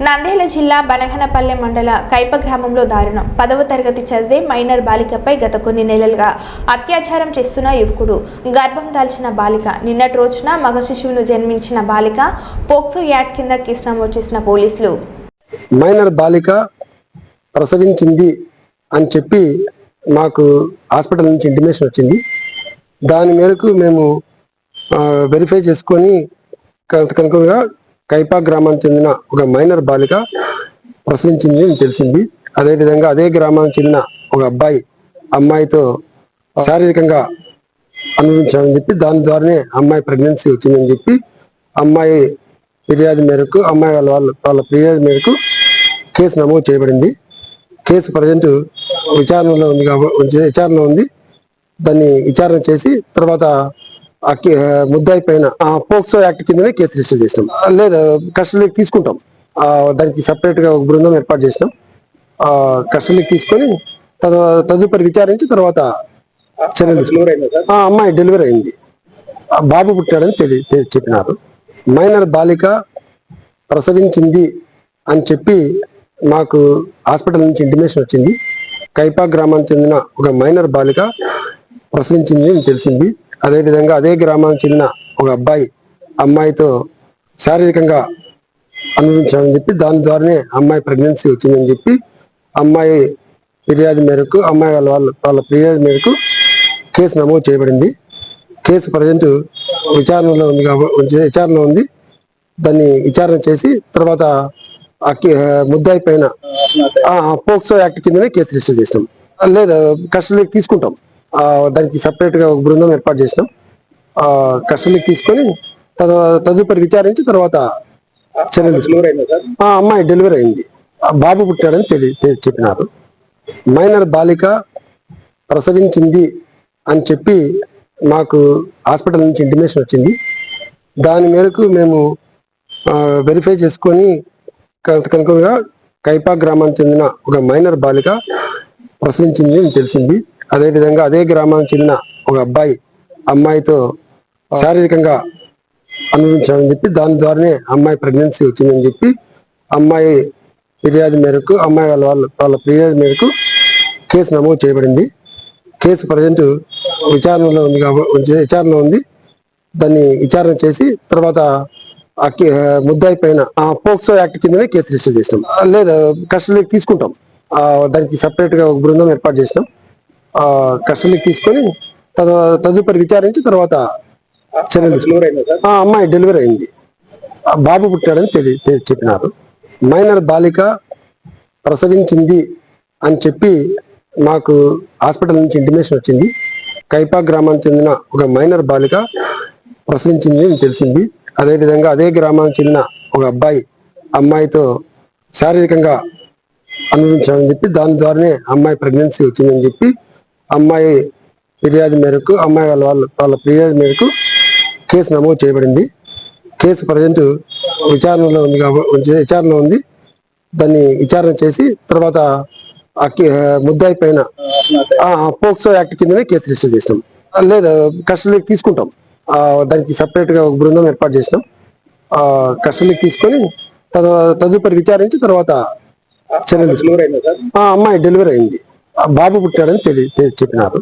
నంద్యాల జిల్లా బనగనపల్లె మండల కైప గ్రామంలో దారుణం. పదవ తరగతి చదివే మైనర్ బాలికపై గత కొన్ని నెలలుగా అత్యాచారం చేస్తున్న యువకుడు. గర్భం దాల్చిన బాలిక. నిన్నటి రోజున మగ శిశువును జన్మించిన బాలిక పోక్సో యాడ్ కింద కేసు నమోదు చేసిన పోలీసులు. మైనర్ బాలిక ప్రసవించింది అని చెప్పి మాకు హాస్పిటల్ నుంచి ఇంటిమేషన్ వచ్చింది. దాని మేరకు మేము వెరిఫై చేసుకొని క- కనుకగా కైపా గ్రామానికి చెందిన ఒక మైనర్ బాలిక ప్రసవించింది అని తెలిసింది. అదేవిధంగా అదే గ్రామానికి చెందిన ఒక అబ్బాయి అమ్మాయితో శారీరకంగా అనుభవించాలని చెప్పి దాని ద్వారానే అమ్మాయి ప్రెగ్నెన్సీ వచ్చిందని చెప్పి అమ్మాయి ఫిర్యాదు మేరకు అమ్మాయి వాళ్ళ వాళ్ళ వాళ్ళ ఫిర్యాదు మేరకు కేసు నమోదు చేయబడింది. కేసు ప్రజెంట్ విచారణలో ఉంది కాబట్టి విచారణలో ఉంది. దాన్ని విచారణ చేసి తర్వాత ముద్దాయి పైన పోక్సో యాక్ట్ కిందనే కేసు రిజిస్టర్ చేసినాం. లేదా కస్టడీకి తీసుకుంటాం. దానికి సపరేట్గా ఒక బృందం ఏర్పాటు చేసినాం. కస్టడీకి తీసుకొని తద- తదుపరి విచారించి తర్వాత చర్యలు అమ్మాయి డెలివరీ అయింది? బాబు పుట్టాడని చెప్పినారు. మైనర్ బాలిక ప్రసవించింది అని చెప్పి మాకు హాస్పిటల్ నుంచి ఇంటిమేషన్ వచ్చింది. కైపా గ్రామానికి చెందిన ఒక మైనర్ బాలిక ప్రసవించింది అని తెలిసింది. అదేవిధంగా అదే గ్రామానికి చెందిన ఒక అబ్బాయి అమ్మాయితో శారీరకంగా అనుభవించాలని చెప్పి దాని ద్వారానే అమ్మాయి ప్రెగ్నెన్సీ వచ్చిందని చెప్పి అమ్మాయి ఫిర్యాదు మేరకు అమ్మాయి వాళ్ళ వాళ్ళ వాళ్ళ ఫిర్యాదు మేరకు కేసు నమోదు చేయబడింది. కేసు ప్రజెంట్ విచారణలో ఉంది కాబట్టి విచారణలో ఉంది. దాన్ని విచారణ చేసి తర్వాత ఆ కే- ముద్దాయి పైన పోక్సో యాక్ట్ కిందనే కేసు రిజిస్టర్ చేసినాం. లేదా కస్టడీకి తీసుకుంటాం. దానికి సపరేట్గా ఒక బృందం ఏర్పాటు చేసినాం. ఆ కస్టడీకి తీసుకొని తద- తదుపరి విచారించి తర్వాత చర్యలు అమ్మాయి డెలివరీ అయింది. బాబు పుట్టాడని తెలి చెప్పినారు. మైనర్ బాలిక ప్రసవించింది అని చెప్పి మాకు హాస్పిటల్ నుంచి ఇంటిమేషన్ వచ్చింది. దాని మేరకు మేము వెరిఫై చేసుకొని కనుకగా కైపా గ్రామానికి చెందిన ఒక మైనర్ బాలిక ప్రసవించింది అని తెలిసింది. అదేవిధంగా అదే గ్రామానికి చెందిన ఒక అబ్బాయి అమ్మాయితో శారీరకంగా అనుభవించామని చెప్పి దాని ద్వారానే అమ్మాయి ప్రెగ్నెన్సీ వచ్చిందని చెప్పి అమ్మాయి ఫిర్యాదు మేరకు అమ్మాయి వాళ్ళ వాళ్ళ వాళ్ళ ఫిర్యాదు మేరకు కేసు నమోదు చేయబడింది. కేసు ప్రజెంట్ విచారణలో ఉంది కాబట్టి విచారణలో ఉంది. దాన్ని విచారణ చేసి తర్వాత ఆ కే- ముద్దాయి పైన పోక్సో యాక్ట్ కిందనే కేసు రిజిస్టర్ చేసినాం. లేదా కస్టడీకి తీసుకుంటాం. దానికి సపరేట్గా ఒక బృందం ఏర్పాటు చేసినాం. కస్టడీకి తీసుకొని తద- తదుపరి విచారించి తర్వాత చర్యలు. ఆ అమ్మాయి డెలివరీ అయింది. బాబు పుట్టాడని చెప్పినారు. మైనర్ బాలిక ప్రసవించింది అని చెప్పి మాకు హాస్పిటల్ నుంచి ఇంటిమేషన్ వచ్చింది. కైపా గ్రామానికి చెందిన ఒక మైనర్ బాలిక ప్రసవించింది అని తెలిసింది. అదేవిధంగా అదే గ్రామానికి చెందిన ఒక అబ్బాయి అమ్మాయితో శారీరకంగా అనుభవించాలని చెప్పి దాని ద్వారానే అమ్మాయి ప్రెగ్నెన్సీ వచ్చిందని చెప్పి అమ్మాయి ఫిర్యాదు మేరకు అమ్మాయి వాళ్ళ వాళ్ళ వాళ్ళ ఫిర్యాదు మేరకు కేసు నమోదు చేయబడింది. కేసు ప్రజెంట్ విచారణలో ఉంది కాబట్టి విచారణలో ఉంది. దాన్ని విచారణ చేసి తర్వాత ముద్దాయి పైన పోక్సో యాక్ట్ కిందనే కేసు రిజిస్టర్ చేసినాం. లేదా కస్టడీకి తీసుకుంటాం. దానికి సపరేట్గా ఒక బృందం ఏర్పాటు చేసినాం. ఆ కస్టడీకి తీసుకొని తద- తదుపరి విచారించి తర్వాత. ఆ అమ్మాయి డెలివరీ అయింది. బాబు పుట్టాడని తెలి చెప్పినారు.